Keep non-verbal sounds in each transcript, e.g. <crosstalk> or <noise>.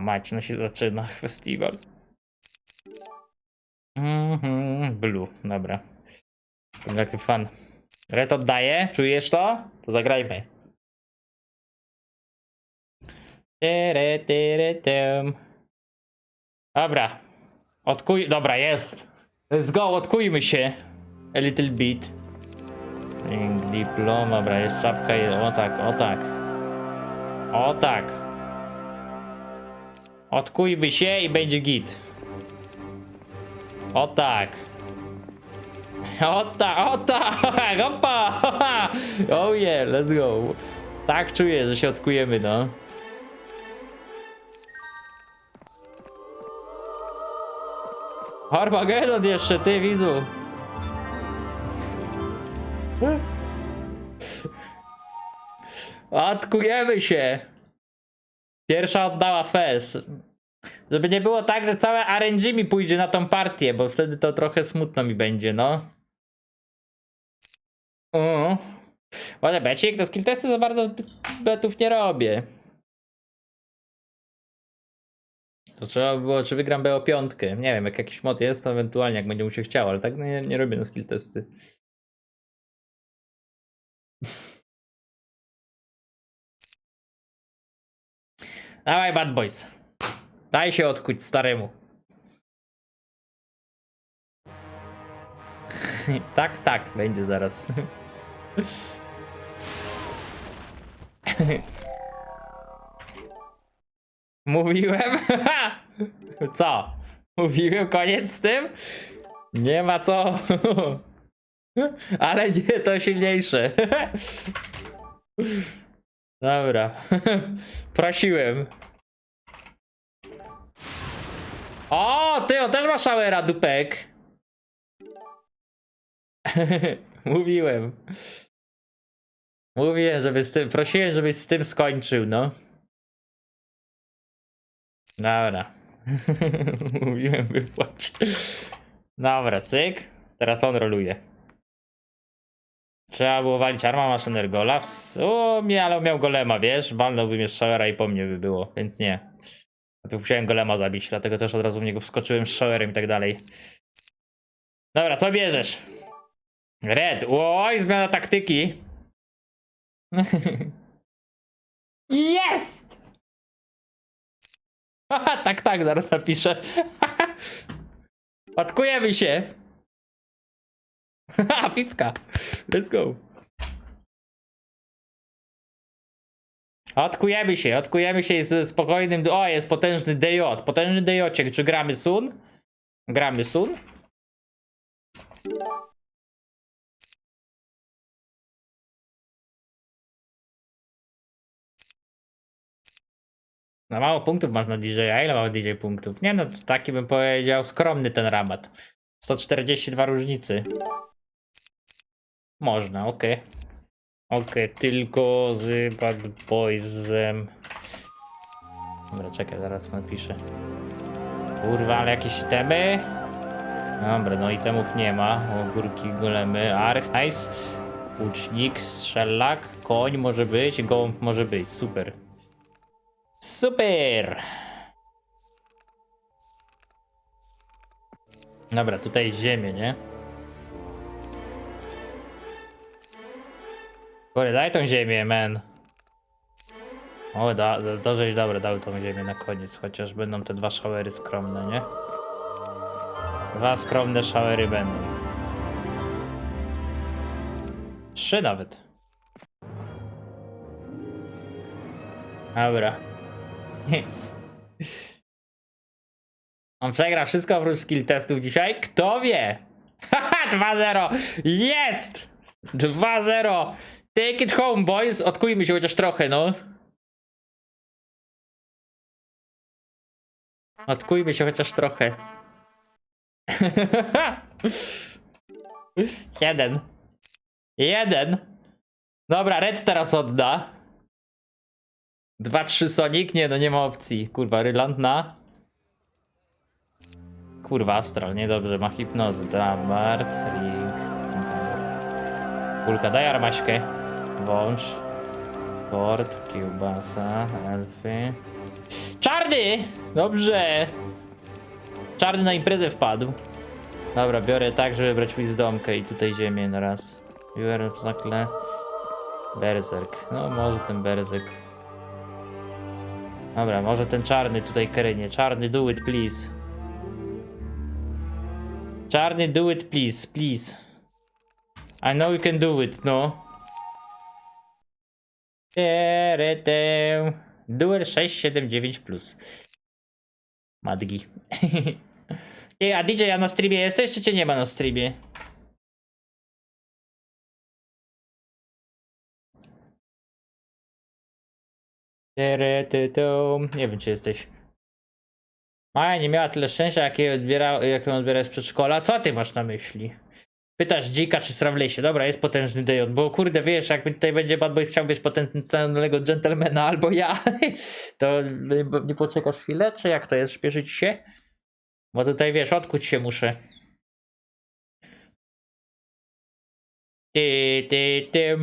Mać, no się zaczyna festiwal. Mhm, blue, dobra. Jaki fan. Red oddaje, czujesz to? To zagrajmy. Tyry, tyry, tym. Dobra. Odkuj, dobra, jest. Let's go, odkujmy się. A little bit. Diplom, dobra, jest czapka, o tak, o tak. O tak. Odkujmy się i będzie git. O tak. O tak, o tak, opa, oh yeah, let's go. Tak czuję, że się odkujemy, no. Armageddon jeszcze, ty widzu. Odkujemy się. Pierwsza oddała fez. Żeby nie było tak, że całe RNG mi pójdzie na tą partię, bo wtedy to trochę smutno mi będzie, no. O. Ale becik, do skill testy za bardzo betów nie robię. To trzeba by było, czy wygram BO5. Nie wiem, jak jakiś mod jest, to ewentualnie jak będzie mu się chciał, ale tak nie, nie robię na skill testy. Dawaj, bad boys. Daj się odkuć staremu. <laughs> tak, tak, będzie zaraz. <laughs> Mówiłem? <laughs> Co? Mówiłem koniec z tym? Nie ma co. Ale nie, to silniejsze. Dobra. Prosiłem. O, ty, on też ma showera, dupek. <laughs> Mówiłem. Mówiłem, żeby z tym, prosiłem, żebyś z tym skończył, no. Dobra. <laughs> Mówiłem wypłać. Dobra, cyk. Teraz on roluje. Trzeba było walić arma, masz energola. O, mnie, ale miał golema, wiesz? Walnąłby mnie z showera i po mnie by było, więc nie. Musiałem golema zabić, dlatego też od razu w niego wskoczyłem z showerem i tak dalej. Dobra, co bierzesz? Red. Oj, zmiana taktyki. <laughs> Jest! <laughs> Tak, tak, zaraz napiszę. <laughs> Odkujemy się. Haha, piwka. Let's go. Odkujemy się, odkujemy się ze spokojnym. O, jest potężny DJ. Potężny DJ. Czy gramy Sun? Gramy Sun? Na mało punktów masz na DJ, a ile ma DJ punktów? Nie no, taki bym powiedział skromny ten rabat. 142 różnicy. Można, okej. Okej, tylko z Bad Boysem. Dobra, czekaj, zaraz napiszę. Kurwa, ale jakieś temy? Dobra, no itemów nie ma. Ogórki, golemy, arch, nice. Łucznik, strzelak, koń może być, gołąb może być, super. Super! Dobra, tutaj ziemię, nie? Kurde, daj tą ziemię, man. O, da, da, to żeś dobra, dał tą ziemię na koniec, chociaż będą te dwa showery skromne, nie? Dwa skromne showery będą. Trzy nawet. Dobra. <laughs> On przegra wszystko oprócz skill testów dzisiaj? Kto wie? <laughs> Haha, 2-0! Jest! 2-0! Take it home, boys! Odkujmy się chociaż trochę, no. Odkujmy się chociaż trochę. <laughs> Jeden. Jeden. Dobra, Red teraz odda. 2-3 Sonic? Nie, no nie ma opcji. Kurwa, Ryland na. Kurwa, Astral, niedobrze, ma hipnozę. Damart, Ring. Kulka, daj armaśkę. Wąż. Ford, Kiełbasa, Elfy. Czarny! Dobrze. Czarny na imprezę wpadł. Dobra, biorę tak, żeby brać wisdomkę i tutaj ziemię na raz. Biorę nakle. Berserk. No może ten berserk. Dobra, może ten czarny tutaj kerynie. Czarny, do it, please. Czarny, do it, please, please. I know you can do it, no. Teretę. Duel 679 plus. Madgi. <laughs> Ej, a DJ, na streamie jesteś, czy cię nie ma na streamie? Nie wiem, czy jesteś. Maja nie miała tyle szczęścia, jakie odbiera, jak ją odbiera z przedszkola. Co ty masz na myśli? Pytasz dzika czy Strawlesie. Dobra, jest potężny Dejon, bo kurde, wiesz, jakby tutaj będzie Bad Boys chciał być potencjalnego gentlemana <laughs> albo ja, to nie- poczekasz chwilę, czy jak to jest, śpieszyć się? Bo tutaj, wiesz, odkuć się muszę. Ty, ty, ty.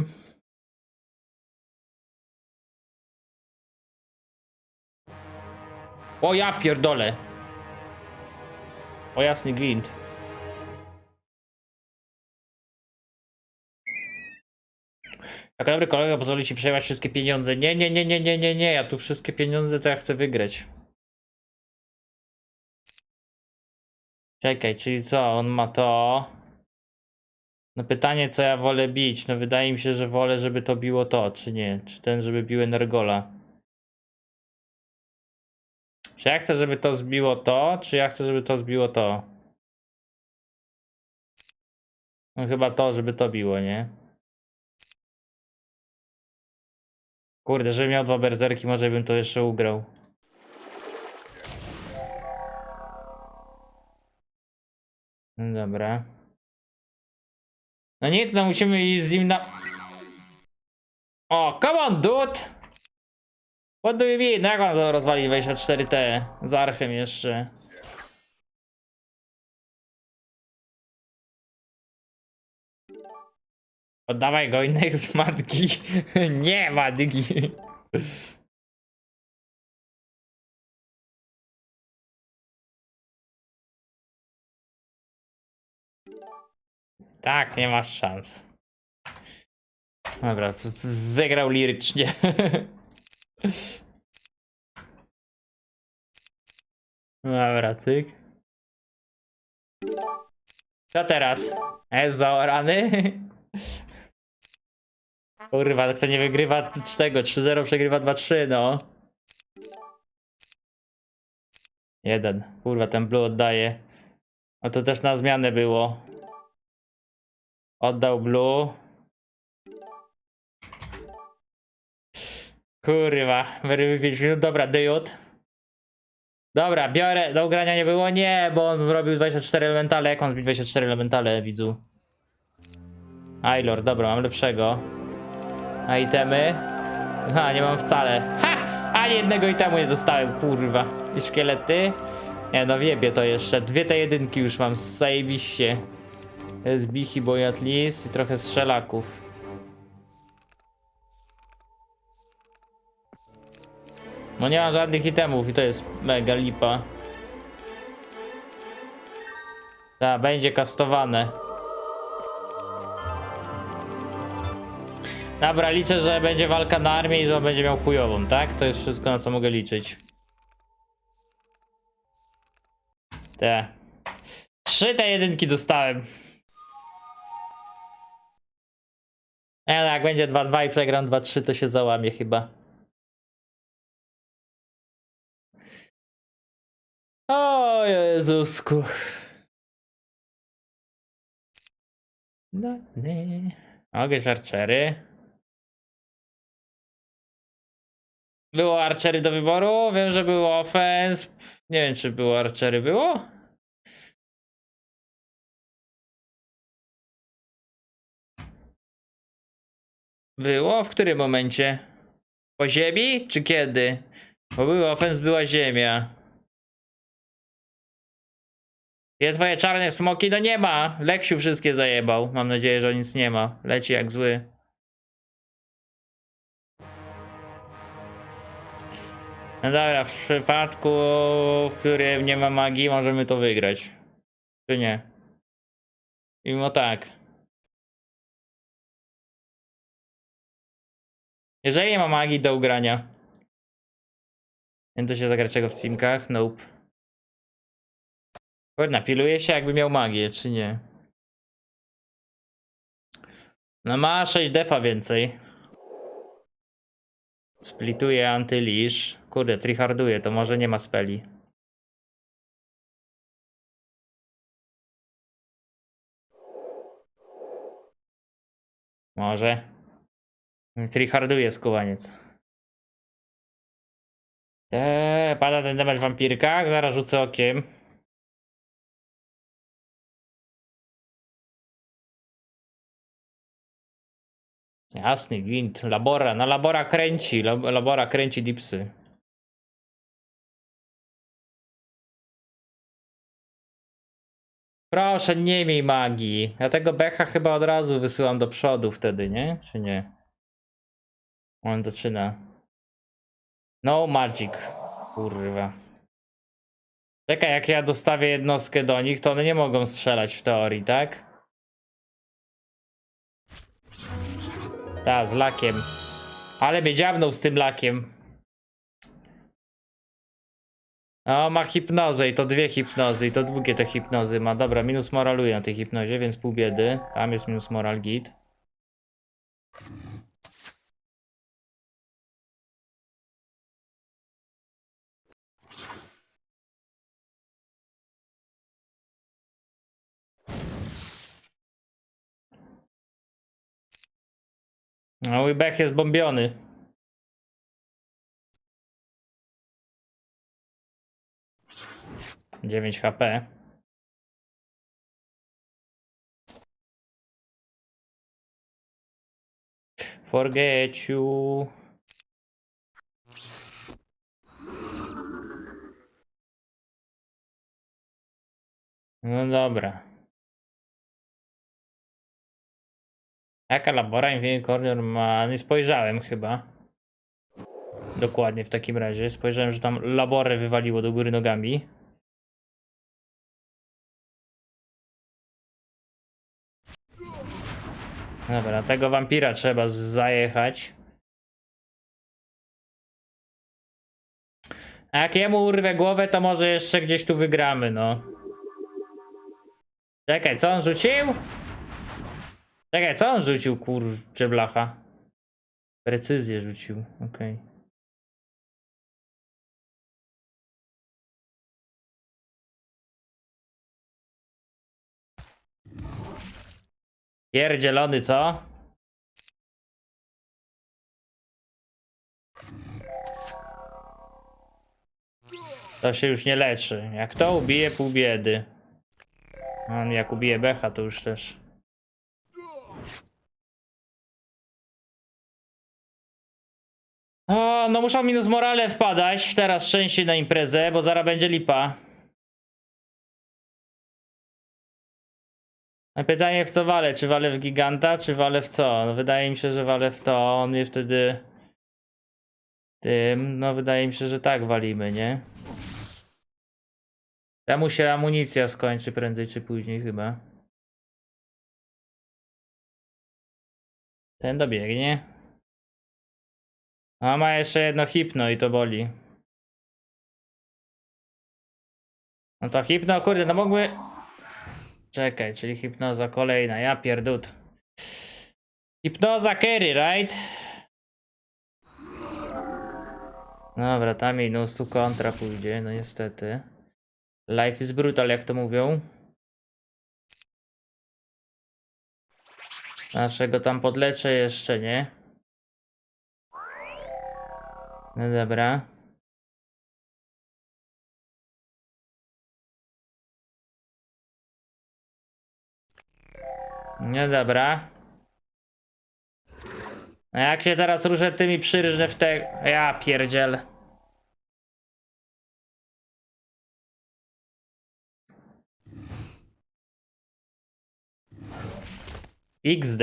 O ja pierdolę. O jasny gwint. Jak dobry kolega pozwoli ci przejmować wszystkie pieniądze. Nie, nie, nie, nie, nie, nie, nie. Ja tu wszystkie pieniądze to ja chcę wygrać. Czekaj, czyli co? On ma to. No pytanie, co ja wolę bić? No wydaje mi się, że wolę, żeby to biło to, czy nie? Czy ten, żeby bił Energola? Czy ja chcę, żeby to zbiło to, czy ja chcę, żeby to zbiło to? No chyba to, żeby to biło, nie? Kurde, żebym miał dwa berzerki, może bym to jeszcze ugrał. No dobra. No nic, no musimy iść z nim na... O, come on, dude! What do you mean? No Jak on to rozwali 24T? Z Archem jeszcze. Oddawaj go innych z matki. <laughs> Nie, matki. Tak, nie masz szans. Dobra, wygrał lirycznie. <laughs> Dobra, cyk. Co teraz? Jest zaorany? <laughs> Kurwa, kto nie wygrywa tego 3-0 przegrywa 2-3, no. Jeden. Kurwa, ten blue oddaje. No to też na zmianę było. Oddał blue. Kurwa, wyrywy 5 minut. Dobra, dyjut. Dobra, biorę. Do ugrania nie było? Nie, bo on robił 24 elementale. Jak on zbił 24 elementale, widzu? Ailor, dobra, mam lepszego. A itemy? Ha, nie mam wcale. Ha! Ani jednego itemu nie dostałem, kurwa. I szkielety? Nie no, wiebie to jeszcze. Dwie te jedynki już mam, zajebiście. To jest Bichi Boy at least i trochę strzelaków. No nie mam żadnych itemów i to jest mega lipa. Tak, będzie kastowane. Dobra, liczę, że będzie walka na armię i że on będzie miał chujową, tak? To jest wszystko, na co mogę liczyć. Te. Trzy te jedynki dostałem. Nie, no jak będzie 2-2 i przegram 2-3, to się załamie chyba. O Jezusku. No, nie. Mogę archery. Było archery do wyboru. Wiem, że było offense. Nie wiem, czy było archery. Było? Było? W którym momencie? Po ziemi? Czy kiedy? Bo był offense, była ziemia. Gdzie twoje czarne smoki? No nie ma. Leksiu wszystkie zajebał. Mam nadzieję, że nic nie ma. Leci jak zły. No dobra, w przypadku, w którym nie ma magii, możemy to wygrać. Czy nie? Mimo tak. Jeżeli nie ma magii do ugrania. Nie da się zagrać czego w simkach? Nope. Kurna, piluje się jakby miał magię, czy nie? No ma 6 defa więcej. Splituje antylisz. Kurde, tryharduje, to może nie ma speli. Może. Tryharduje skubaniec. Eee, pada ten damage wampirkach, zaraz rzucę okiem. Jasny gwint, labora, na labora kręci, lab, labora kręci dipsy. Proszę, nie miej magii. Ja tego Becha chyba od razu wysyłam do przodu wtedy, nie? Czy nie? On zaczyna. No magic. Kurwa. Czekaj, jak ja dostawię jednostkę do nich, to one nie mogą strzelać w teorii, tak? Tak, z lakiem. Ale mnie dziabnął z tym lakiem. O, ma hipnozę i to dwie hipnozy i to długie te hipnozy ma. Dobra, minus moraluje na tej hipnozie, więc pół biedy. Tam jest minus moral git. No, back jest bombiony. Dziewięć HP. Forget you. No dobra. Jaka labora Infinite Corner ma? Nie spojrzałem chyba. Dokładnie w takim razie. Spojrzałem, że tam laborę wywaliło do góry nogami. Dobra, tego wampira trzeba zajechać. A jak jemu urwę głowę, to może jeszcze gdzieś tu wygramy, no. Czekaj, co on rzucił? Czekaj, co on rzucił, kurczę blacha? Precyzję rzucił, okej. Pierdzielony, co? To się już nie leczy. Jak to ubije, pół biedy. On jak ubije Becha, to już też. O, no muszą minus morale wpadać. Teraz szczęście na imprezę, bo zaraz będzie lipa. Pytanie w co walę? Czy walę w giganta, czy walę w co? No wydaje mi się, że walę w to. On mnie wtedy. Tym, no wydaje mi się, że tak walimy, nie? Temu się amunicja skończy prędzej czy później chyba. Ten dobiegnie. A ma jeszcze jedno hipno i to boli. No to hipno, kurde, no mogły... Czekaj, czyli hipnoza kolejna, ja pierdut. Hipnoza carry, right? Dobra, tam minus, tu kontra pójdzie, no niestety. Life is brutal, jak to mówią. Naszego tam podleczę jeszcze, nie? No dobra. No dobra. A jak się teraz ruszę tymi przyrżę w te... Ja pierdziel. XD.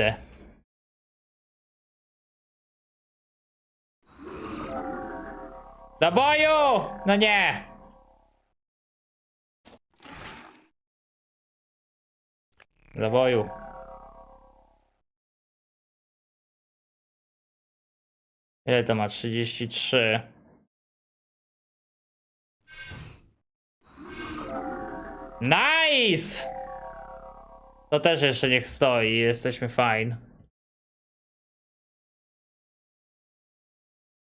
Do boju! No nie! Do boju. Ile to ma? 33. Nice! To też jeszcze niech stoi, jesteśmy fine.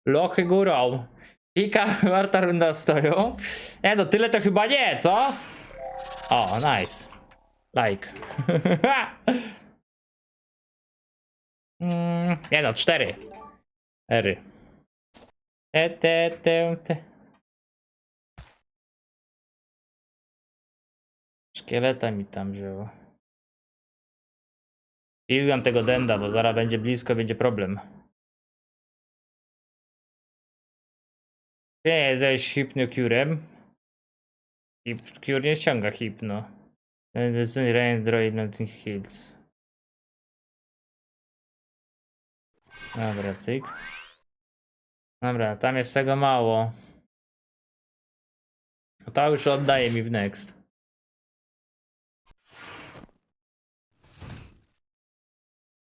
Lochy górą. Pika, <laughs> warta runda stoją. Nie no, tyle to chyba nie, co? O, nice. Like. <laughs> mm, nie no, cztery. Ery. Te, te, te, te. Szkieleta mi tam wzięło. Pizgam tego denda, bo zaraz będzie blisko, będzie problem. Nie jest jakiś hipnokurem. Hipnocure nie ściąga hipno. Rain Droid Nothing Hills. Dobra, cyk. Dobra, tam jest tego mało. To już oddaje mi w next.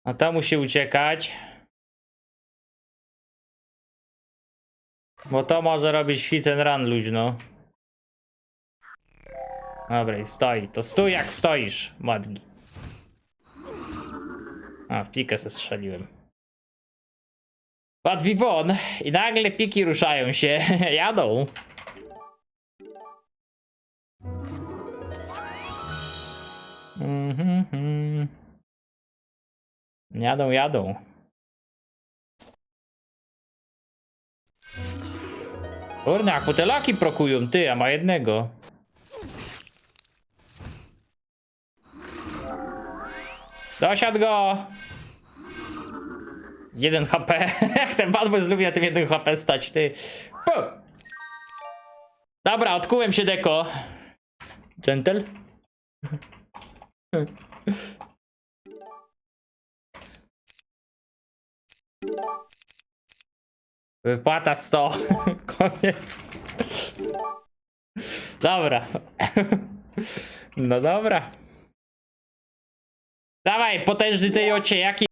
A to musi uciekać. Bo to może robić hit and run luźno. Dobra, stoi. To stój jak stoisz, Madgi. A, w pikę se strzeliłem. Padł Vivon i nagle piki ruszają się. <laughs> Jadą. Mhm. Jadą, jadą. Kurna, jak butelaki prokują, ty, a ma jednego. Dosiadł go! Jeden HP. <laughs> Jak ten boy lubi na tym jednym HP stać, ty. Dobra, odkułem się deko. Gentle? Wypłata 100. <laughs> Koniec. Dobra. <laughs> No dobra. Dawaj, potężny tej ocie, jaki